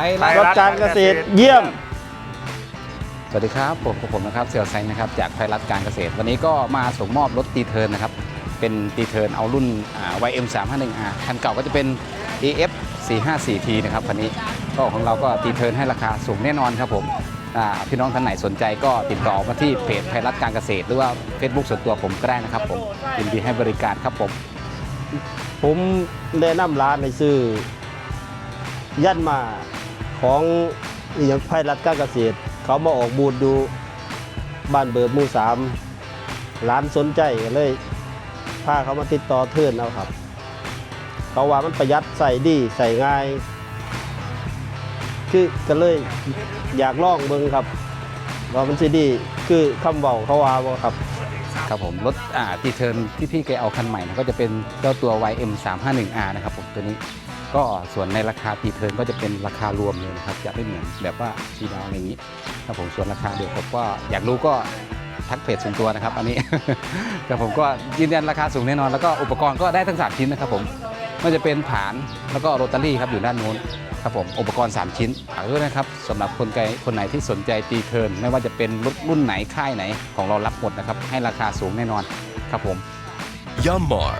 ไทยไทยรัรัฐฐการเกษตรเยี่ยม สวัสดีครับผมผมนะครับเสี่ยวไซนะครับจากไทยรัฐการเกษตร วันนี้ก็มาส่งมอบรถตีเทิร์นนะครับ เป็นตีเทิร์นเอารุ่นอ่า YM 3 5 1 R คันเก่าก็จะเป็น AF 4 5 4 T นะครับคันนี้ก็ของเราก็ตีเทิร์นให้ราคาสูงแน่นอนครับผมอ่าพี่น้องท่านไหนสนใจก็ติดต่อมาที่เพจไทยรัฐการเกษตร หรือว่า Facebook ส่วนตัวผมก็ได้นะครับผมยินดีให้บริการครับผม ผมแนะนำร้านในซื้อยันมา ของอหย่างไพรัฐการเกษตร เขามาออกบูธดูบ้านเบิร์มู่สามร้านสนใจก็เลยพาเขามาติดต่อเทิร์นเอาครับ เขาว่ามันประหยัดใส่ดีใส่ง่าย คือก็เลยอยากลองเบิ่งครับว่ามันสิดีคือคำเบาเขาว่าบ่ครับ ครับผมรถอ่าตีเทิร์นที่พี่แกเอาคันใหม่นะก็จะเป็นเจ้าตัว YM 3 5 1 R นะครับผมตัวนี้ ก็ส่วนในราคาตีเทิร์นก็จะเป็นราคารวมเลยนะครับ จะไม่เหมือนแบบว่าชีดาวอะไรอย่างนี้ครับผมส่วนราคาเดี๋ยวผมก็อยากรู้ก็ทักเพจส่วนตัวนะครับ อันนี้ แต่ผมก็ยืนยันราคาสูงแน่นอน แล้วก็อุปกรณ์ก็ได้ทั้ง 3 ชิ้นนะครับผมไมันจะเป็นผานแล้วก็โรตารี่ครับอยู่ด้านนู้นครับผมอุปกรณ์ 3 ชิ้นฝากด้วยนะครับสำหรับคนไกลคนไหนที่สนใจตีเทิร์นไม่ว่าจะเป็นรถรุ่นไหนค่ายไหนของเรารับหมดนะครับให้ราคาสูงแน่นอนครับผม Yammar